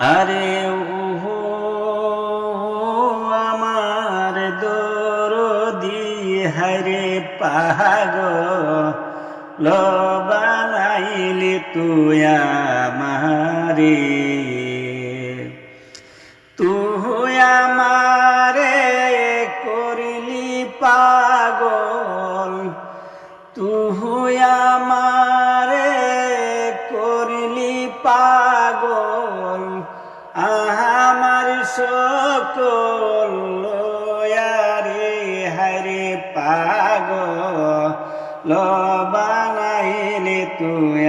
আরে ওহো আমার দরদি হরে পাগ বানাইলি তুই আমারে। তুই আমারে করলি পাগল, তুই আমারে করলি পাগল। সকল লয়ারে হরে পাগ বানাইলে তুই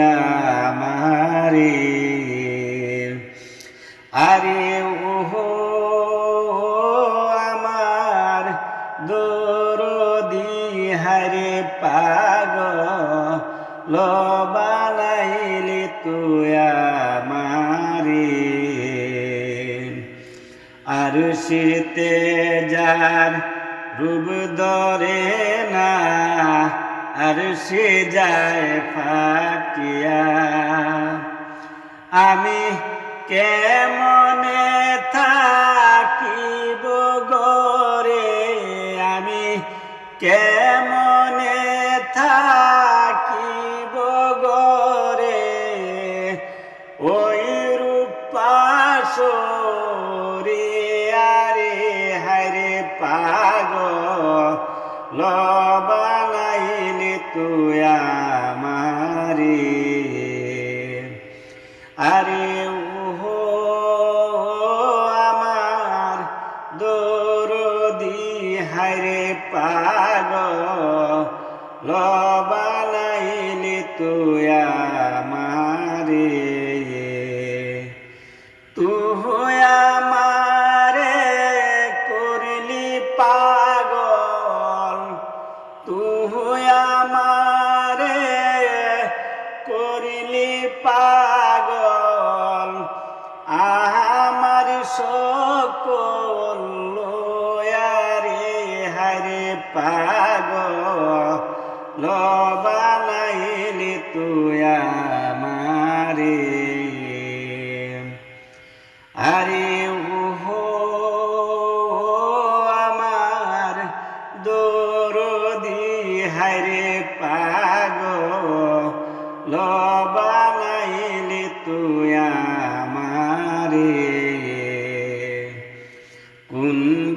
আমারে। আরে আর শীতে যার রূপ ধরে না, আর সে যায় ফাটিয়া। আমি কেমনে থাকিব গরে আমি কেমনে পাগ বানাইলে তুই আমারে। আরে ওহো আমার দরদি হারে পাগ বানাইলে তুই পাগল। আমার সকল লয়ারে হরে পাগল। বানাইলি তুই আমারে। আরে ওহো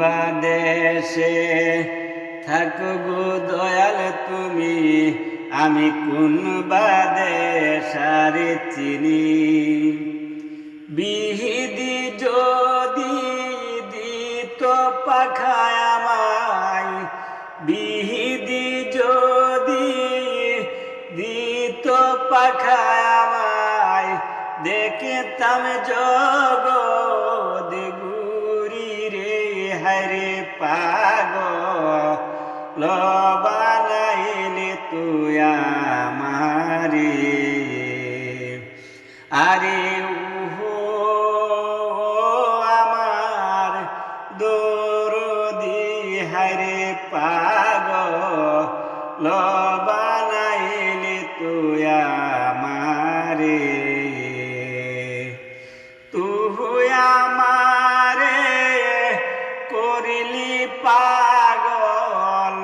কোন বা দেশে থাকো দয়াল তুমি। আমি কোন বা দেশারে চিনি। বিহিদি যদি দিত পাখায় আমায়, বিহিদি যদি দিত পাখায় আমায় গুরি রে হরে পাগ বানাইলে তুই আমারে। আরে উহো, আমার দরদি হরে পাগ বানাইলে তুই আমারে। তুই আমারে করলি পাগল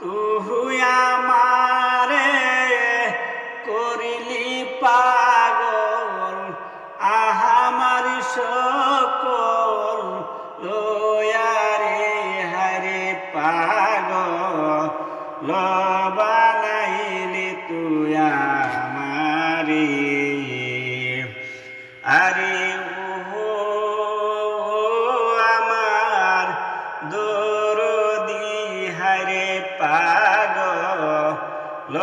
তুই আমারে করিলি পাগল। আহামার সকল লয়ারে হরে পাগল বানাইলি তুই আমারে। আরে তুই